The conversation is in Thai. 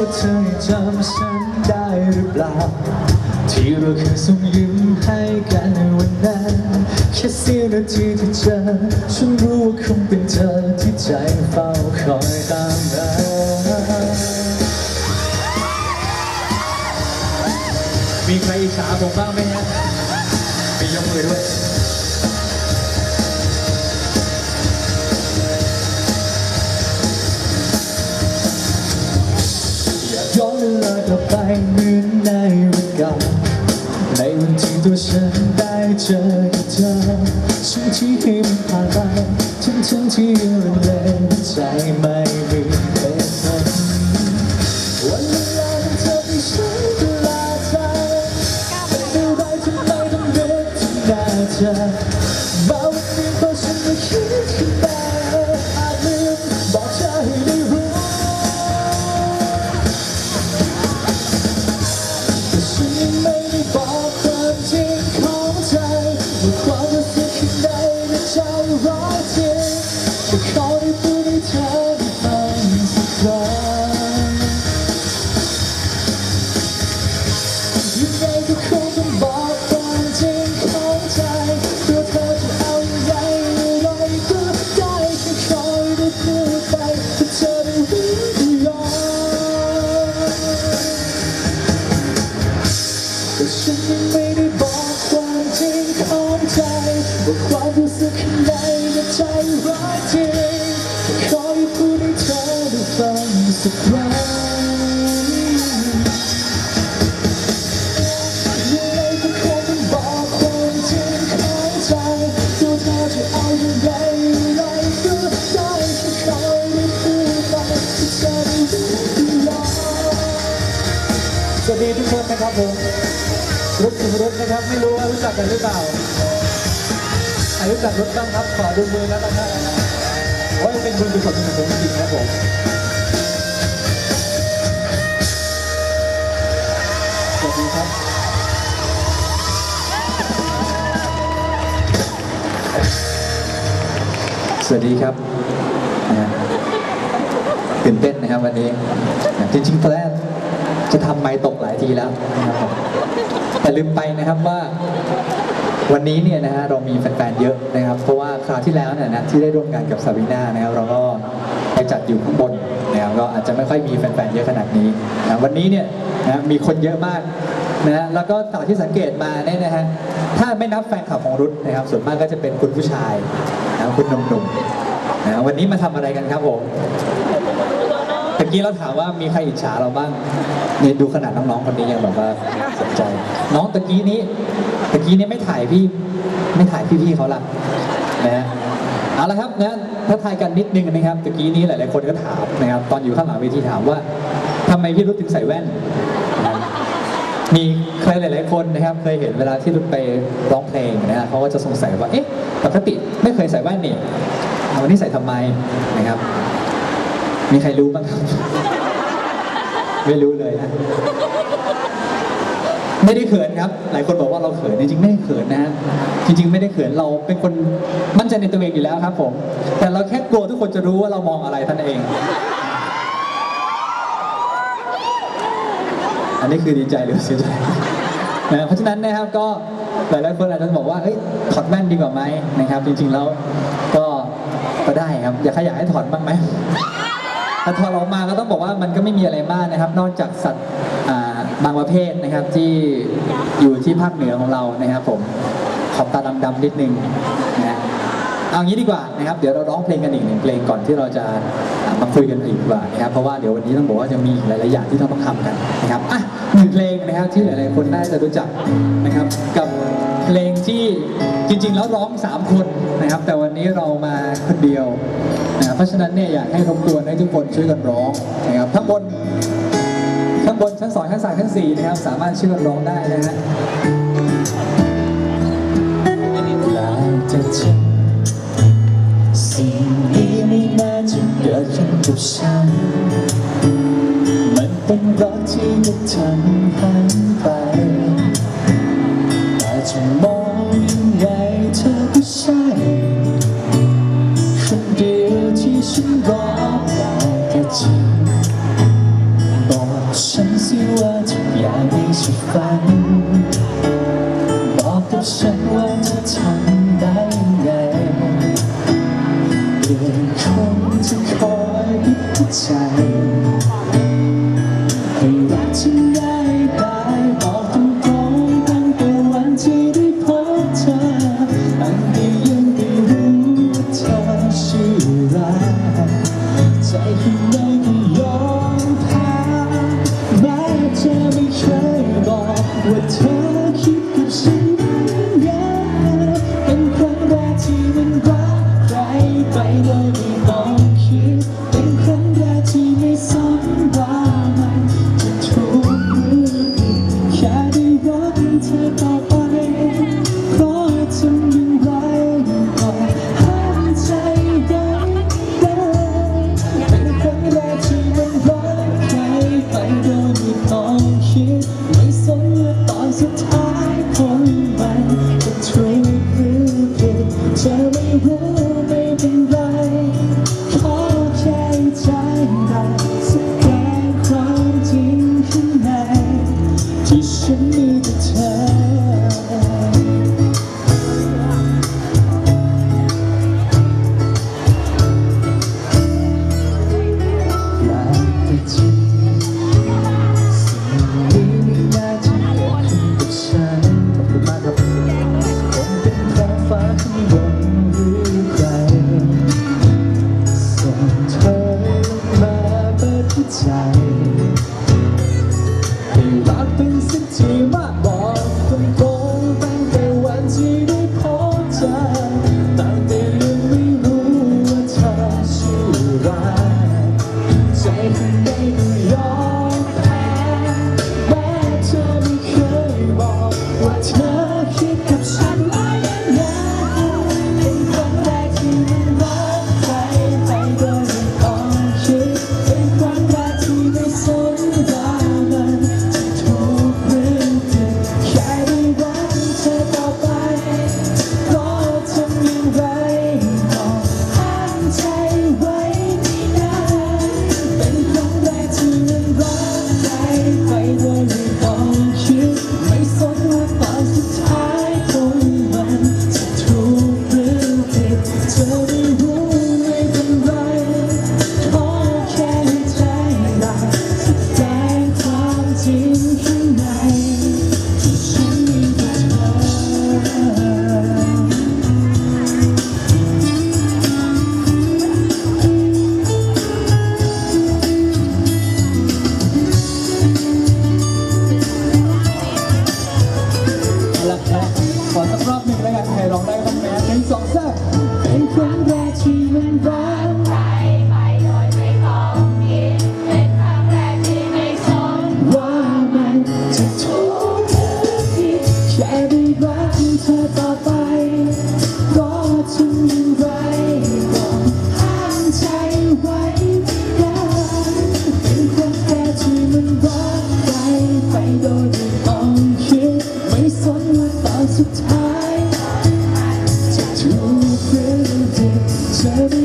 ว่าเธอจำฉันได้หรือเปล่า ที่เราเคยส่งยิ้มให้กันในวันนั้นแค่เสี้ยวนาทีที่เจอฉันรู้ว่าคงเป็นเธอที่ใจเฝ้าคอยตามมามีใครอิจฉาผมบ้างไหมฮะากลับไปเหมือนในวันเก่าในวันที่ตัวฉันได้เจอกับเธอช่วงที่ให้มันผ่านไปทั้งทั้งที่ยังลังเลใจไม่มีเหตุผลวันเวลาที่เธอไม่ใช่เวลาใจเป็นอะไรทำไมต้องเลือกที่หน้าเธอ จริงของใจว่าความรู้สึกข้างในในใจร้ายจริงขอให้พูดให้เธอได้ฟังสักครั้งยังไงก็คงต้องบอกความจริงเของใจตัวเธอจะเอาอย่างไรอะไรก็ได้แค่ขอให้พูดไปที่เธอได้รู้ยอมสวัสดีทุกคนนะครับผม รุดถึงรุดนะครับ ไม่รู้ว่ารู้จักกันหรือเปล่าใครรู้จักรุดบ้างครับ ขอดูมือแล้วกันนะโอ้ยเป็นบุญกุศลของผมจริงครับผมสวัสดีครับสวัสดีครับตื่นเต้นนะครับวันนี้จริงๆตอนแรก จะทำไม้ตกหลายทีแล้วนะครับผมแต่ลืมไปนะครับว่าวันนี้เนี่ยนะฮะเรามีแฟนๆเยอะนะครับ เพราะว่าคราวที่แล้วเนี่ยนะที่ได้ร่วมงานกับซาบิน่านะครับเราก็ไปจัดอยู่ข้างบนนะครับก็อาจจะไม่ค่อยมีแฟนๆเยอะขนาดนี้นะวันนี้เนี่ยนะมีคนเยอะมากนะแล้วก็จากที่สังเกตมาเนี่ยนะฮะถ้าไม่นับแฟนคลับของรุทนะครับ ส่วนมากก็จะเป็นคุณผู้ชายนะคุณหนุ่มๆนะวันนี้มาทำอะไรกันครับผม ตะกี้เราถามว่ามีใครอิจฉาเราบ้างเนี่ยดูขนาดน้องๆคนนี้ยังแบบว่าสนใจ น้องตะกี้นี้ตะกี้นี้ไม่ถ่ายพี่ไม่ถ่ายพี่ๆเขาละนะฮะเอาละครับนะถ้าทายกันนิดนึงนะครับตะกี้นี้หลายๆคนก็ถามนะครับตอนอยู่ข้างหลังเวทีถามว่าทำไมพี่รุธถึงใส่แว่น มีใครหลาย ๆคนนะครับ เคยเห็นเวลาที่รุธไปร้องเพลงนะฮะเขาก็จะสงสัยว่าเอ๊ะปกติไม่เคยใส่แว่นนี่วันนี้ใส่ทำไมนะครับ มีใครรู้บ้างครับไม่รู้เลยนะ ไม่ได้เขินครับ หลายคนบอกว่าเราเขินจริงๆไม่ได้เขินนะฮะจริง ๆ ไม่ได้เขินเราเป็นคนมั่นใจในตัวเองอยู่แล้วครับ ผม แต่เราแค่กลัวทุกคนจะรู้ว่าเรามองอะไรท่านเอง อันนี้คือดีใจหรือเสียใจนะเพราะฉะนั้นนะครับก็หลายๆคนอาจจะบอกว่าเอ้ยถอดแว่นดีกว่าไหมนะครับ จริงๆแล้วก็ก็ได้ครับ อยากใครอยากให้ถอดบ้างไหม แต่ถอดออกมาก็ต้องบอกว่ามันก็ไม่มีอะไรมากนะครับ นอกจากสัตว์บางประเภทนะครับที่อยู่ที่ภาคเหนือของเรานะครับผมขอบตาดำๆนิดนึงนะเอางี้ดีกว่านะครับเดี๋ยวเราร้องเพลงกันอีกหนึ่งเพลงก่อนที่เราจะมาคุยกันอีกว่านะครับเพราะว่าเดี๋ยววันนี้ต้องบอกว่าจะมีหลายๆอย่างที่ต้องทำกันนะครับอะหนึ่งเพลงนะครับที่หลายๆคนน่าจะรู้จักนะครับกับ เพลงที่จริง ๆ แล้วร้องสามคนนะครับ แต่วันนี้เรามาคนเดียวนะครับเพราะฉะนั้นเนี่ยอยากให้รบกวนให้ทุกคนช่วยกันร้องนะครับข้างบนข้างบนชั้นสองชั้นสามชั้นสี่นะครับ สามารถช่วยกันร้องได้นะฮะสิ่งนี้ไม่น่าจะเกิดขึ้นกับฉันมันเป็นรักที่กระทันหันไป จะมองยังไงเธอก็ใช่คนเดียวที่ฉันรอได้ก็จริงบอกฉันสิว่าทุกอย่างที่ฉันฝันบอกกับฉัน would turn Oh. life. สักรอบหนึ่งแล้วกันใครร้องได้ก็ต้องแมสหนึ่งสอง ดเ